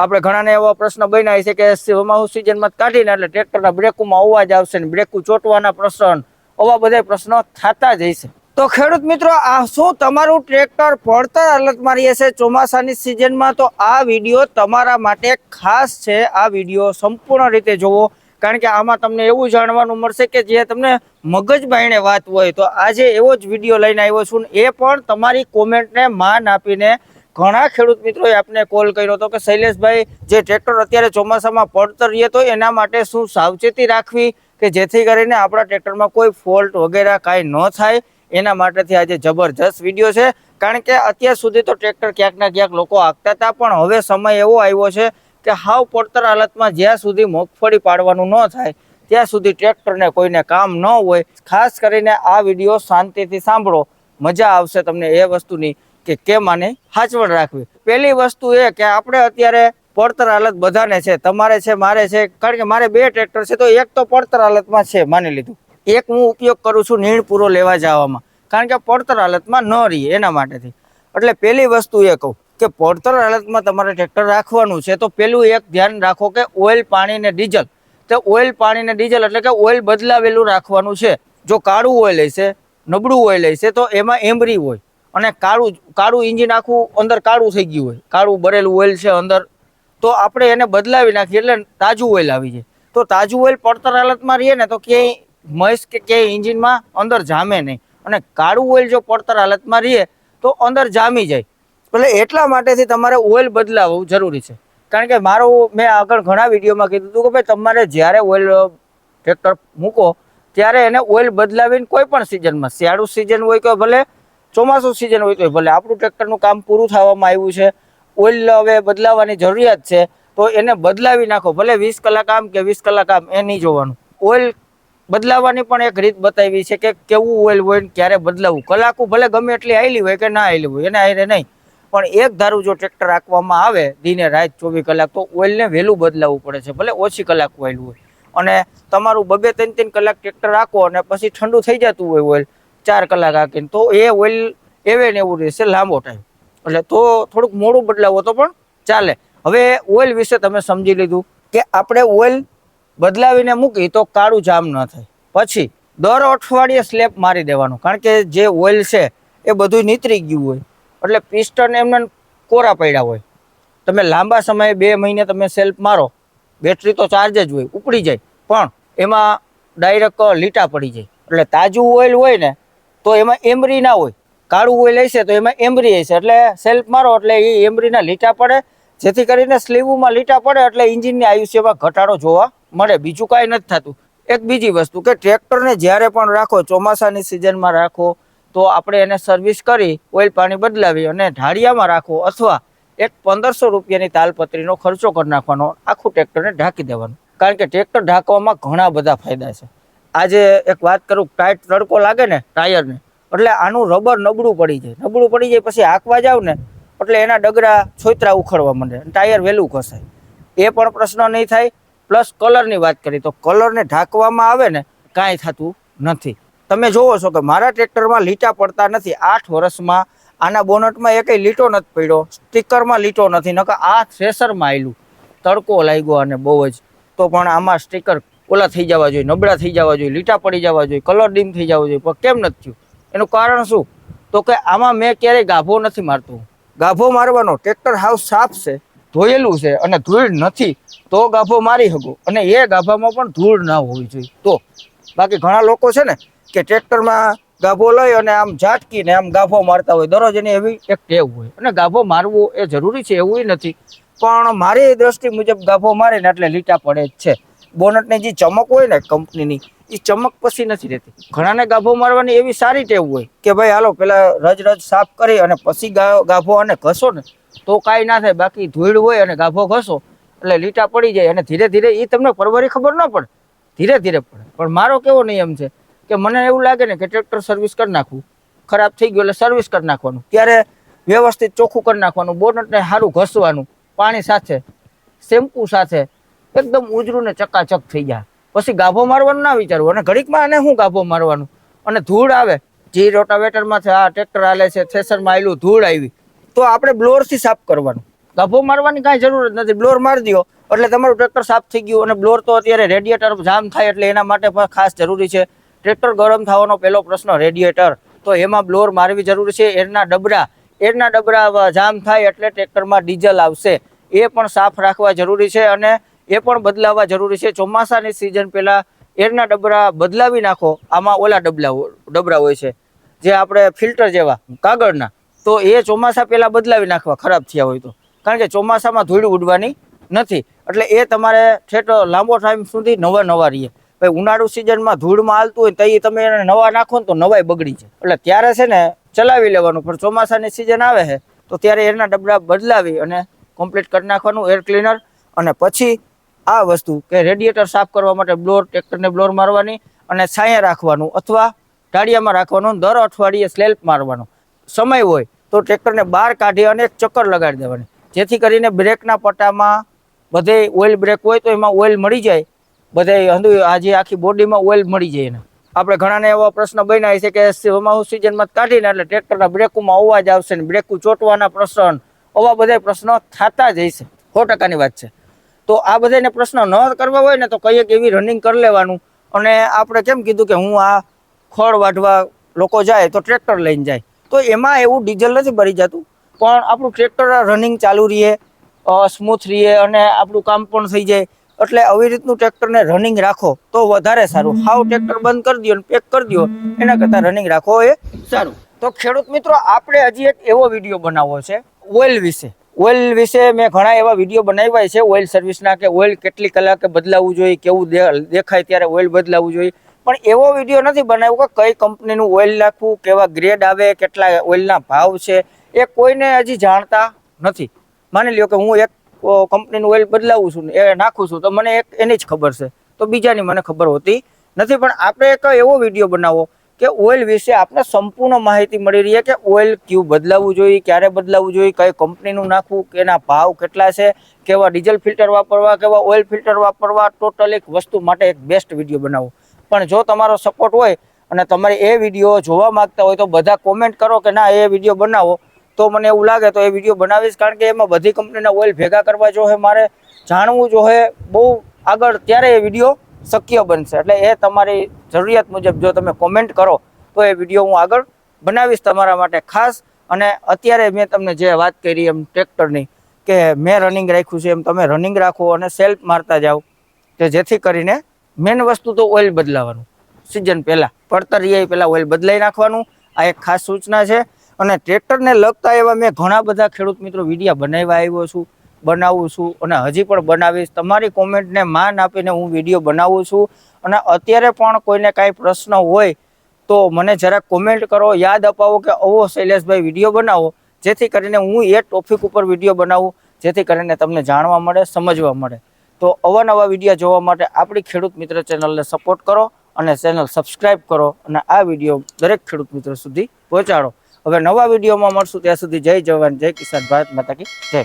આપણે ઘણાને એવા પ્રશ્ન બન્યા છે કે ચોમાસુ સિઝનમાં કાઢીને એટલે ટ્રેક્ટરના બ્રેકમાં અવાજ આવશે ને બ્રેકું ચોટવાના પ્રશ્ન આવા બધા પ્રશ્નો થતા જ હશે તો ખેડૂત મિત્રો, આ શું તમારું ટ્રેક્ટર પડતર હાલતમાં રહે છે? ચોમાસાની સિઝનમાં તો આ વીડિયો તમારા માટે ખાસ છે. આ વીડિયો સંપૂર્ણ રીતે જોવો. કારણ કે આમાં તમને એવું જાણવાનું મળશે કે જે તમને મગજ વાત હોય તો આજે એવો જ વીડિયો લઈને આવ્યો છું એ પણ તમારી કોમેન્ટને માન આપીને ઘણા ખેડૂત મિત્રોએ આપને કોલ કર્યો હતો કે શૈલેષભાઈ, જે ટ્રેક્ટર અત્યારે ચોમાસામાં પડતર રહે તો એના માટે શું સાવચેતી રાખવી કે જેથી કરીને આપણા ટ્રેક્ટરમાં કોઈ ફોલ્ટ વગેરે કાંઈ ન થાય? એના માટેથી આજે જબરજસ્ત વીડિયો છે. કારણ કે અત્યાર સુધી તો ટ્રેક્ટર ક્યાંક ક્યાંક લોકો આપતા હતા, પણ હવે સમય એવો આવ્યો છે કે હાવ પડતર હાલતમાં જ્યાં સુધી મગફળી પાડવાનું ન થાય, ત્યાં સુધી ટ્રેક્ટરને કોઈને કામ ન હોય. ખાસ કરીને આ વીડિયો શાંતિથી સાંભળો. મજા આવશે તમને એ વસ્તુની. કે કેમ આને હાચવણ રાખવી? પહેલી વસ્તુ એ કે આપણે અત્યારે પડતર હાલત બધાને છે, તમારે છે, મારે છે, કારણ કે મારે બે ટ્રેક્ટર છે, તો એક તો પડતર હાલતમાં છે, માની લીધું. એક હું ઉપયોગ કરું છું નીણ પૂરો લેવા જવામાં, કારણ કે પડતર હાલતમાં ન રહીએ એના માટેથી. એટલે પહેલી વસ્તુ એ કહું કે પડતર હાલતમાં તમારે ટ્રેક્ટર રાખવાનું છે, તો પેલું એક ધ્યાન રાખો કે ઓઇલ, પાણી ને ડીઝલ. તો ઓઇલ, પાણી ને ડીઝલ એટલે કે ઓઇલ બદલાવેલું રાખવાનું છે. જો કાળું ઓઇલ હશે, નબળું ઓઇલ હશે, તો એમાં એમરી હોય. અને કાળું કાળું ઇન્જિન આખું અંદર કાળું થઈ ગયું હોય. કાળું ભરેલું ઓઇલ છે અંદર. તો આપણે એને બદલાવી નાખીએ, એટલે તાજું ઓઇલ આવી જાય. તો તાજું ઓઇલ પડતર હાલતમાં રહીએ ને તો ક્યાંય મહેશ કે ક્યાંય ઇન્જિનમાં અંદર જામે નહીં. અને કાળું ઓઇલ જો પડતર હાલતમાં રહીએ, તો અંદર જામી જાય. એટલે એટલા માટેથી તમારે ઓઇલ બદલાવવું જરૂરી છે. કારણ કે મારું, મેં આગળ ઘણા વિડીયોમાં કીધું હતું કે ભાઈ, તમારે જ્યારે ઓઇલ ટ્રેક્ટર મૂકો, ત્યારે એને ઓઇલ બદલાવીને કોઈ પણ સિઝનમાં, શિયાળુ સિઝન હોય કે ભલે ચોમાસું સિઝન હોય તો ભલે આપણું ટ્રેક્ટરનું કામ પૂરું થવામાં આવ્યું છે ઓઇલ હવે બદલાવવાની જરૂરિયાત છે, તો એને બદલાવી નાખો, ભલે વીસ કલાક આમ કે વીસ કલાક આમ, એ નહીં જોવાનું. ઓઇલ બદલાવવાની પણ એક રીત બતાવી છે કે કેવું ઓઇલ હોય ને ક્યારે બદલાવવું કલાકો ભલે ગમે એટલી આવેલી હોય કે ના આવેલી હોય, એને આયરે નહીં. પણ એક ધારું જો ટ્રેક્ટર રાખવામાં આવે દિને રાત ચોવીસ કલાક, તો ઓઇલને વહેલું બદલાવવું પડે છે, ભલે ઓછી કલાક ઓઇલ હોય. અને તમારું બબે ત્રણ ત્રણ કલાક ટ્રેક્ટર રાખો અને પછી ઠંડુ થઈ જતું હોય ઓઇલ ચાર કલાક હાકીને. તો એ ઓઇલ એવે ને એવું રહેશે લાંબો ટાઈમ એટલે તો થોડુંક મોડું બદલાવો તો પણ ચાલે. હવે ઓઇલ વિશે તમે સમજી લીધું કે આપણે ઓઇલ બદલાવીને મૂકી તો કાળું જામ ન થાય. પછી દર અઠવાડિયે સ્લેપ મારી દેવાનું. કારણ કે જે ઓઇલ છે એ બધું નીતરી ગયું હોય. એટલે પિસ્ટન એમને કોરા પડ્યા હોય. તમે લાંબા સમયે બે મહિને તમે સેલ્ફ મારો, બેટરી તો ચાર્જ જ હોય, ઉપડી જાય. પણ એમાં ડાયરેક્ટ લીટા પડી જાય. એટલે તાજું ઓઇલ હોય ને તો એમાં એમરી ના હોય. કાળું ઓઇલ હશે તો એમાં એમરી હશે. એટલે સેલ્ફ મારો એટલે એ એમરીના લીટા પડે. જેથી કરીને સ્લીવમાં લીટા પડે એટલે એન્જિનની આયુષ્યમાં ઘટાડો જોવા મળે. બીજું કાંઈ નથી થતું. એક બીજી વસ્તુ કે ટ્રેક્ટરને જ્યારે પણ રાખો, ચોમાસાની સિઝનમાં રાખો, તો આપણે એને સર્વિસ કરી ઓઇલ પાણી બદલાવી અને ઢાળિયામાં રાખો અથવા એક પંદરસો રૂપિયાની તાલપત્રીનો ખર્ચો કરી નાખવાનો, આખું ટ્રેક્ટરને ઢાંકી દેવાનું. કારણ કે ટ્રેક્ટર ઢાંકવામાં ઘણા બધા ફાયદા છે. આજે એક વાત કરું ટાઈટ તડકો લાગે ને ટાયરને એટલે આનું રબર નબળું પડી જાય. નબળું પડી જાય પછી હાંકવા જાવ ને, એટલે એના ડગરા છોતરા ઉખડવા માંડે ટાયર વહેલું ઘસાય. એ પણ પ્રશ્ન નહીં થાય. પ્લસ કલરની વાત કરી તો કલરને ઢાંકવામાં આવે ને, કાંઈ થતું નથી. તમે જોવો છો કે મારા ટ્રેક્ટરમાં લીટા પડતા નથી. આઠ વર્ષમાં આના બોનટમાં એકેય લીટો નથી પડ્યો. સ્ટીકરમાં લીટો નથી. નકર આ થ્રેસરમાં આવેલું તડકો લાગ્યો અને બહુ જ. તો પણ આમાં સ્ટીકર ઓલા થઈ જવા જોઈએ, નબળા થઈ જવા જોઈએ, લીટા પડી જવા જોઈએ, કલર ડીમ થઈ જવા જોઈએ, પણ કેમ નથી થયું? એનું કારણ શું? તો કે આમાં મેં ક્યારેય ગાભો નથી મારતો. ગાભો મારવાનો ટ્રેક્ટર હાવ સાફ છે, ધોયેલું છે અને ધૂળ નથી, તો ગાભો મારી શકો. અને એ ગાભામાં પણ ધૂળ ના હોવી જોઈએ. તો બાકી ઘણા લોકો છે ને કે ટ્રેક્ટરમાં ગાભો લઈ અને આમ ઝાટકીને આમ ગાભો મારતા હોય. દરરોજ એની એવી એક ટેવ હોય. અને ગાભો મારવો એ જરૂરી છે, એવું નથી. પણ મારી દ્રષ્ટિ મુજબ ગાભો મારે ને એટલે લીટા પડે જ છે. બોનટની જે ચમક હોય ને કંપનીની એ ચમક પછી નથી રહેતી. ઘણાને ગાભો મારવાની એવી સારી ટેવ હોય કે ભાઈ, હાલો, પેલા રજ રજ સાફ કરી અને પછી ગાભો અને ઘસો ને. તો કાંઈ ના થાય, બાકી ધૂળ હોય અને ગાભો ઘસો, એટલે લીટા પડી જાય અને ધીરે ધીરે એ તમને પરવરી ખબર ન પડે. ધીરે ધીરે પડે. પણ મારો કેવો નિયમ છે કે મને એવું લાગે ને કે ટ્રેક્ટર સર્વિસ કરી નાખવું. ખરાબ થઈ ગયું એટલે સર્વિસ કરી નાખવાનું. ત્યારે વ્યવસ્થિત ચોખ્ખું કરી નાખવાનું, બોનટને સારું ઘસવાનું, પાણી સાથે શેમ્પુ સાથે એકદમ ઉજરું ને ચકાચક થઈ જાય. પછી ગાભો મારવાનું ના વિચારવું. અને ઘડીકમાં આને શું ગાભો મારવાનું? અને ધૂળ આવે. જે રોટાવેટરમાં છે, આ ટ્રેક્ટર હાલે છે થ્રેસરમાં આવેલું ધૂળ આવી. તો આપણે બ્લોરથી સાફ કરવાનું. ગાભો મારવાની કાંઈ જરૂર જ નથી. બ્લોર મારી દો. એટલે તમારું ટ્રેક્ટર સાફ થઈ ગયું. અને બ્લોર તો અત્યારે રેડિયેટર જામ થાય એટલે એના માટે પણ ખાસ જરૂરી છે. ટ્રેક્ટર ગરમ થવાનો પહેલો પ્રશ્ન રેડિયેટર તો એમાં બ્લોર મારવી જરૂરી છે. એરના ડબરા. એરના ડબરા જામ થાય એટલે ટ્રેક્ટરમાં ડીઝલ આવશે. એ પણ સાફ રાખવા જરૂરી છે. અને એ પણ બદલાવવા જરૂરી છે. ચોમાસાની સિઝન પહેલાં એરના ડબરા બદલાવી નાખો, આમાં ઓલા ડબલા ડબરા હોય છે. જે આપણે ફિલ્ટર જેવા, કાગળના, તો એ ચોમાસા પહેલાં બદલાવી નાખવા, ખરાબ થયા હોય તો. કારણ કે ચોમાસામાં ધૂળ ઉડવાની નથી. એટલે એ તમારે ઠેઠ લાંબો ટાઈમ સુધી નવા નવા રહીએ. ભાઈ, ઉનાળુ સિઝનમાં ધૂળમાં હાલતું હોય તો એ તમે એને નવા નાખો ને તો નવાઈ બગડી જાય. એટલે ત્યારે છે ને ચલાવી લેવાનું. પણ ચોમાસાની સિઝન આવે છે, તો ત્યારે એના ડબરા બદલાવી અને કમ્પ્લીટ કરી નાખવાનું એર ક્લીનર અને પછી આ વસ્તુ કે રેડિયેટર સાફ કરવા માટે બ્લોર, ટ્રેક્ટરને બ્લોર મારવાની અને છાંયા રાખવાનું અથવા ટાળિયામાં રાખવાનું, દર અઠવાડિયે સ્લેલ્પ મારવાનો. સમય હોય તો ટ્રેક્ટરને બહાર કાઢી અને એક ચક્કર લગાડી દેવાની. જેથી કરીને બ્રેકના પટ્ટામાં બધે ઓઇલ બ્રેક હોય તો એમાં ઓઇલ મળી જાય. બધે હંધુ, આજે આખી બોડીમાં ઓઇલ મળી જાય એને. આપણે ઘણાને એવા પ્રશ્ન બન્યા છે કે ચોમાસુ સિઝનમાં કાઢીને એટલે ટ્રેક્ટરના બ્રેકોમાં અવાજ આવશે ને બ્રેકું ચોંટવાના પ્રશ્ન. આવા બધા પ્રશ્નો થતા જ હશે. સો ટકાની વાત છે. તો આ બધાને પ્રશ્ન ન કરવા હોય ને તો કહીએ કે એવી રનિંગ કરી લેવાનું. અને આપણે કેમ કીધું કે હું આ ખળ વાઢવા લોકો જાય તો ટ્રેક્ટર લઈને જાય. તો એમાં એવું ડીઝલ નથી ભરી જતું. પણ આપણું ટ્રેક્ટર રનિંગ ચાલુ રહીએ સ્મૂથ રહીએ અને આપણું કામ પણ થઈ જાય. એટલે આવી રીતનું ટ્રેક્ટરને રનિંગ રાખો તો વધારે સારું. હાવ ટ્રેક્ટર બંધ કરી દો અને પેક કરી દો એના કરતાં રનિંગ રાખો એ સારું. તો ખેડૂત મિત્રો, આપણે હજી એક એવો વીડિયો બનાવવો છે, ઓઇલ વિશે. ઓઇલ વિશે મેં ઘણા એવા વીડિયો બનાવ્યા છે. ઓઇલ સર્વિસના કે ઓઇલ કેટલી કલાકે બદલાવવું જોઈએ, કેવું દેખાય ત્યારે ઓઇલ બદલાવવું જોઈએ. પણ એવો વીડિયો નથી બનાવ્યો કે કઈ કંપનીનું ઓઇલ નાખવું, કેવા ગ્રેડ આવે, કેટલા ઓઇલના ભાવ છે, એ કોઈને હજી જાણતા નથી. માની લ્યો કે હું એક કંપનીનું ઓઇલ બદલાવું છું એ નાખું છું, તો મને એક એની જ ખબર છે. તો બીજાની મને ખબર હોતી નથી. પણ આપણે એક એવો વીડિયો બનાવો કે ઓઇલ વિશે આપણે સંપૂર્ણ માહિતી મળી રહી કે ઓઇલ કયું બદલાવવું જોઈએ, ક્યારે બદલાવવું જોઈએ, કઈ કંપનીનું નાખવું, કેના ભાવ કેટલા છે, કેવા ડીઝલ ફિલ્ટર વાપરવા, કેવા ઓઇલ ફિલ્ટર વાપરવા, ટોટલ એક વસ્તુ માટે એક બેસ્ટ વીડિયો બનાવો. પણ જો તમારો સપોર્ટ હોય અને તમારે એ વીડિયો જોવા માંગતા હોય તો બધા કોમેન્ટ કરો કે ના, એ વીડિયો બનાવો. તો મને એવું લાગે તો એ વીડિયો બનાવીશ, કારણ કે એમાં બધી કંપનીના ઓઇલ ભેગા કરવા જો મારે જાણવું જો બહુ આગળ ત્યારે એ વીડિયો શક્ય બનશે. એટલે એ તમારી જરૂરિયાત મુજબ જો તમે કોમેન્ટ કરો, તો એ વીડિયો હું આગળ બનાવીશ તમારા માટે ખાસ. અને અત્યારે મેં તમને જે વાત કરી એમ ટ્રેક્ટરની કે મેં રનિંગ રાખ્યું છે, એમ તમે રનિંગ રાખો અને સેલ્ફ મારતા જાઓ, કે જેથી કરીને મેન વસ્તુ તો ઓઇલ બદલાવાનું. સિઝન પહેલાં, પડતર એ પહેલાં ઓઇલ બદલાઈ નાખવાનું. આ એક ખાસ સૂચના છે. અને ટ્રેક્ટરને લગતા એવા મેં ઘણા બધા ખેડૂત મિત્રો વિડીયા બનાવવા આવ્યો છું. બનાવું છું અને હજી પણ બનાવીશ. તમારી કોમેન્ટને માન આપીને હું વીડિયો બનાવું છું અને અત્યારે પણ કોઈને કાંઈ પ્રશ્ન હોય તો મને જરાક કોમેન્ટ કરો. યાદ અપાવો કે અવો શૈલેષભાઈ વીડિયો બનાવો, જેથી કરીને હું એ ટોપિક ઉપર વીડિયો બનાવું, જેથી કરીને તમને જાણવા મળે, સમજવા મળે. તો અવાનવા વીડિયો જોવા માટે આપણી ખેડૂત મિત્ર ચેનલને સપોર્ટ કરો અને ચેનલ સબસ્ક્રાઇબ કરો અને આ વીડિયો દરેક ખેડૂત મિત્રો સુધી પહોંચાડો. હવે નવા વિડીયોમાં મળશું. ત્યાં સુધી જય જવાન, જય કિસાન ભારત માતા કી જય.